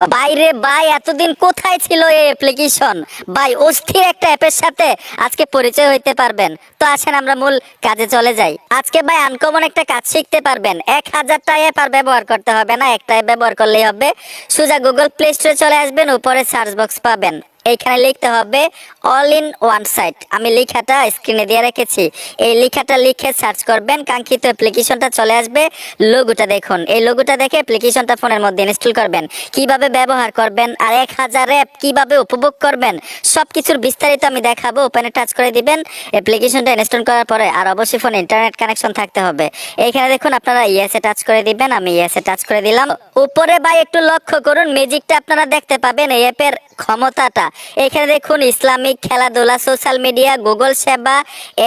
বাইরে ভাই, এতদিন কোথায় ছিল এই অ্যাপ্লিকেশন ভাই, অস্থির একটা অ্যাপের সাথে আজকে পরিচয় হইতে পারবেন। তো আসেন আমরা মূল কাজে চলে যাই। আজকে ভাই আনকমন একটা কাজ শিখতে পারবেন। এক হাজারটা অ্যাপ আর ব্যবহার করতে হবে না, একটা অ্যাপ ব্যবহার করলেই হবে। সোজা গুগল প্লে স্টোরে চলে আসবেন, উপরে সার্চ বক্স পাবেন। এইখানে লিখতে হবে অল ইন ওয়ান সাইট আমি লেখাটা স্ক্রিনে দিয়ে রেখেছি। এই লেখাটা লিখে সার্চ করবেন, কাঙ্ক্ষিত অ্যাপ্লিকেশনটা চলে আসবে। লোগোটা দেখুন। এই লোগোটা দেখে অ্যাপ্লিকেশনটা ফোনের মধ্যে ইনস্টল করবেন। কীভাবে ব্যবহার করবেন আর এক হাজার অ্যাপ কীভাবে উপভোগ করবেন সব কিছুর বিস্তারিত আমি দেখাবো। ওপেনে টাচ করে দিবেন অ্যাপ্লিকেশনটা ইনস্টল করার পরে আর অবশ্যই ফোনে ইন্টারনেট কানেকশন থাকতে হবে। এইখানে দেখুন আপনারা ইয়েসে টাচ করে দিবেন, আমি ইয়েসে টাচ করে দিলাম। উপরে ভাই একটু লক্ষ্য করুন ম্যাজিকটা আপনারা দেখতে পাবেন, এই অ্যাপের ক্ষমতাটা। এখানে দেখুন, ইসলামিক খেলাধুলা সোশ্যাল মিডিয়া গুগল সেবা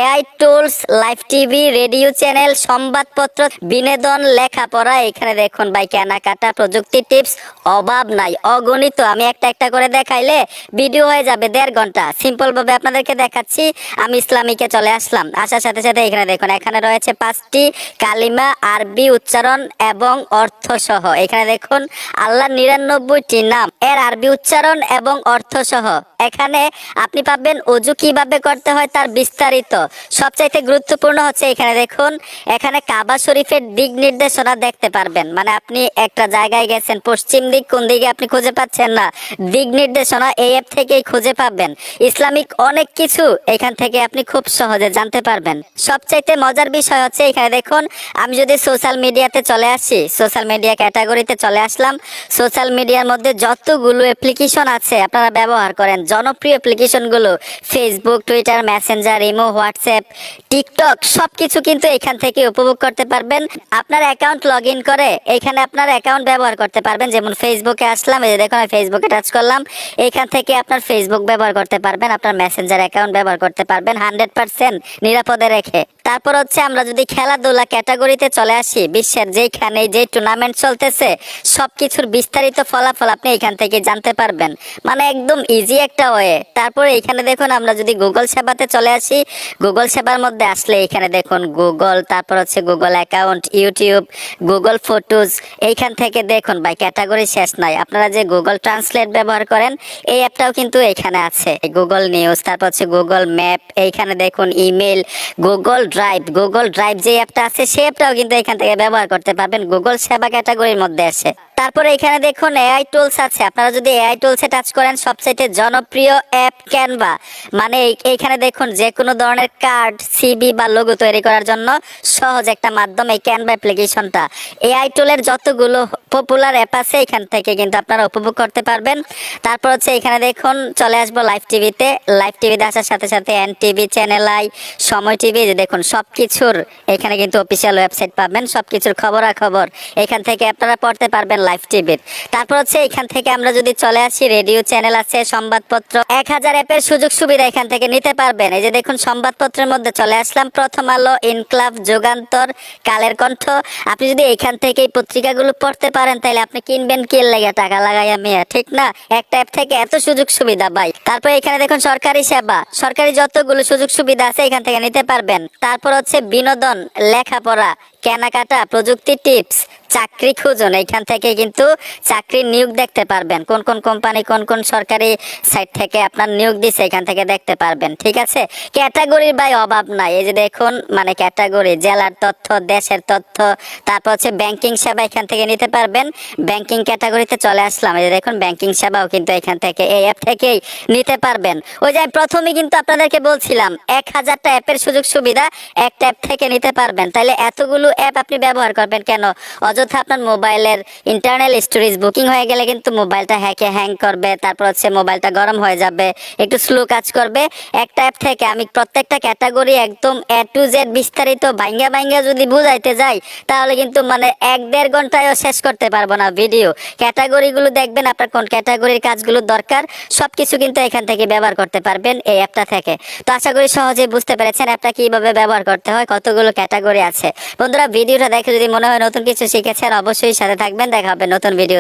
AI tools live TV radio channel সংবাদপত্র, বিনোদন, লেখাপড়া। এখানে দেখুন ভাই, কেনাকাটা, প্রযুক্তি টিপস অভাব নাই, অগণিত। আমি একটা একটা করে দেখাইলে ভিডিও হয়ে যাবে দেড় ঘণ্টা। সিম্পল ভাবে আপনাদেরকে দেখাচ্ছি, আমি ইসলামিকে চলে আসলাম। আসার সাথে সাথে এখানে দেখুন, এখানে রয়েছে পাঁচটি কালিমা, আরবি উচ্চারণ এবং অর্থ সহ এখানে দেখুন আল্লাহ নিরানব্বইটি নাম। এর আরবি উচ্চারণ এবং অর্থ সহ এখানে আপনি পাবেন অজু কীভাবে করতে হয় তার বিস্তারিত। সবচাইতে গুরুত্বপূর্ণ হচ্ছে এখানে দেখুন, এখানে কাবা শরীফের দিক নির্দেশনা দেখতে পারবেন। মানে আপনি একটা জায়গায় গেছেন, পশ্চিম দিক কোন দিকে আপনি খুঁজে পাচ্ছেন না। দিক নির্দেশনা এই অ্যাপ থেকেই খুঁজে পাবেন। ইসলামিক অনেক কিছু এখান থেকে আপনি খুব সহজে জানতে পারবেন। সবচাইতে মজার বিষয় হচ্ছে এখানে দেখুন, আমি যদি সোশ্যাল মিডিয়াতে চলে আসি, সোশ্যাল মিডিয়া ক্যাটাগরিতে চলে আসলাম, সোশ্যাল মিডিয়ার মধ্যে যতগুলো অ্যাপ্লিকেশন আছে, আপনারা ব্যবহার করেন। জনপ্রিয় অ্যাপ্লিকেশনগুলো Facebook Twitter Messenger Imo WhatsApp TikTok সব কিছু কিন্তু এখান থেকে উপভোগ করতে পারবেন। আপনার অ্যাকাউন্ট লগ করে এখানে আপনার অ্যাকাউন্ট ব্যবহার করতে পারবেন। যেমন ফেসবুকে আসলাম, এই দেখুন, আমি ফেসবুকে টাচ করলাম। এখান থেকে আপনার ফেসবুক ব্যবহার করতে পারবেন, আপনার মেসেঞ্জার অ্যাকাউন্ট ব্যবহার করতে পারবেন। হান্ড্রেড পার্সেন্ট নিরাপদে রেখে। তারপর হচ্ছে আমরা যদি খেলাধুলা ক্যাটাগরিতে চলে আসি, বিশ্বের যেখানে যে টুর্নামেন্ট চলতেছে, সবকিছুর বিস্তারিত ফলাফল আপনি এখান থেকে জানতে পারবেন। মানে একদম ইজি একটা ওয়ে তারপরে এখানে দেখুন, আমরা যদি গুগল সেবাতে চলে আসি গুগল সেবার মধ্যে আসলে এখানে দেখুন গুগল তারপর হচ্ছে Google account YouTube Google photos এইখান থেকে দেখুন, ভাই ক্যাটাগরি শেষ নাই। আপনারা যে গুগল ট্রান্সলেট ব্যবহার করেন, এই অ্যাপটাও কিন্তু এখানে আছে। গুগল নিউজ তারপর হচ্ছে গুগল ম্যাপ এইখানে দেখুন email Google drive Google drive যে অ্যাপটা আছে, সে অ্যাপটাও কিন্তু এখান থেকে ব্যবহার করতে পারবেন। গুগল সেবা ক্যাটাগরির মধ্যে আসে তারপরে এখানে দেখুন এআই টুলস আছে। আপনারা যদি এআই টুলসে টাচ করেন সবচেয়ে জনপ্রিয় অ্যাপ ক্যানভা মানে এই- এইখানে দেখুন যে কোনো ধরনের কার্ড সিবি বা লোগো তৈরি করার জন্য সহজ একটা মাধ্যম এই ক্যানভা অ্যাপ্লিকেশনটা এআই টুলের যতগুলো পপুলার অ্যাপ আছে, এখান থেকে কিন্তু আপনারা উপভোগ করতে পারবেন। তারপর হচ্ছে এখানে দেখুন, চলে আসব লাইভ টিভিতে লাইভ টিভিতে আসার সাথে সাথে N TV channel I Somoy TV দেখুন সব কিছুর এখানে কিন্তু অফিসিয়াল ওয়েবসাইট পাবেন সব কিছুর খবরাখবর। এখান থেকে আপনারা পড়তে পারবেন লাইভ টিভির। তারপর হচ্ছে এখান থেকে আমরা যদি চলে আসি, রেডিও চ্যানেল আছে, সংবাদপত্র। এক হাজার অ্যাপের সুযোগ সুবিধা এখান থেকে নিতে পারবেন। এই যে দেখুন, সংবাদপত্রের মধ্যে চলে আসলাম। প্রথম আলো, ইনক্লাব, যুগান্তর, কালের কণ্ঠ। আপনি যদি এখান থেকে এই পত্রিকাগুলো পড়তে পারেন, তাহলে আপনি কিনবেন কি লাগে টাকা লাগাই আমি ঠিক না? একটা অ্যাপ থেকে এত সুযোগ সুবিধা ভাই। তারপর এখানে দেখুন, সরকারি সেবা। সরকারি যতগুলো সুযোগ সুবিধা আছে এখান থেকে নিতে পারবেন। তারপর হচ্ছে বিনোদন, লেখাপড়া, কেনাকাটা, প্রযুক্তি টিপস। চাকরি খুঁজুন। এখান থেকে কিন্তু চাকরির নিয়োগ দেখতে পারবেন। কোন কোন কোম্পানি, কোন কোন সরকারি সাইট থেকে আপনার নিয়োগ দিচ্ছে এখান থেকে দেখতে পারবেন। ঠিক আছে? ক্যাটাগরির ভাই অভাব নাই। এই যে দেখুন মানে ক্যাটাগরি, জেলার তথ্য, দেশের তথ্য, তারপর হচ্ছে ব্যাংকিং সেবা এখান থেকে নিতে পারবেন। ব্যাংকিং ক্যাটাগরিতে চলে আসলাম। এই যে দেখুন ব্যাংকিং সেবাও কিন্তু এখান থেকে, এই অ্যাপ থেকেই নিতে পারবেন। ওই যে প্রথমে কিন্তু আপনাদেরকে বলছিলাম, এক হাজারটা অ্যাপের সুযোগ সুবিধা একটা অ্যাপ থেকে নিতে পারবেন। তাহলে এতগুলো অ্যাপ আপনি ব্যবহার করবেন কেন? অযথা আপনার মোবাইলের ইন্টারনাল স্টোরেজ বুকিং হয়ে গেলে কিন্তু মোবাইলটা হ্যাকে হ্যাং করবে, তারপর হচ্ছে মোবাইলটা গরম হয়ে যাবে, একটু স্লো কাজ করবে। একটা অ্যাপ থেকে আমি প্রত্যেকটা ক্যাটাগরি একদম এ টু জেড বিস্তারিত ভাঙ্গা ভাঙ্গা যদি বুঝাইতে যাই, তাহলে কিন্তু মানে এক দেড় ঘন্টায়ও শেষ করতে পারব না ভিডিও ক্যাটাগরিগুলো দেখবেন আপনার কোন ক্যাটাগরির কাজগুলো দরকার সব কিছু কিন্তু এখান থেকে ব্যবহার করতে পারবেন এই অ্যাপটা থেকে। তো আশা করি সহজে বুঝতে পেরেছেন অ্যাপটা কীভাবে ব্যবহার করতে হয়, কতগুলো ক্যাটাগরি আছে। বন্ধুরা ভিডিওটা দেখে যদি মনে হয় নতুন কিছু শিখেছেন অবশ্যই সাথে থাকবেন। দেখা হবে নতুন ভিডিও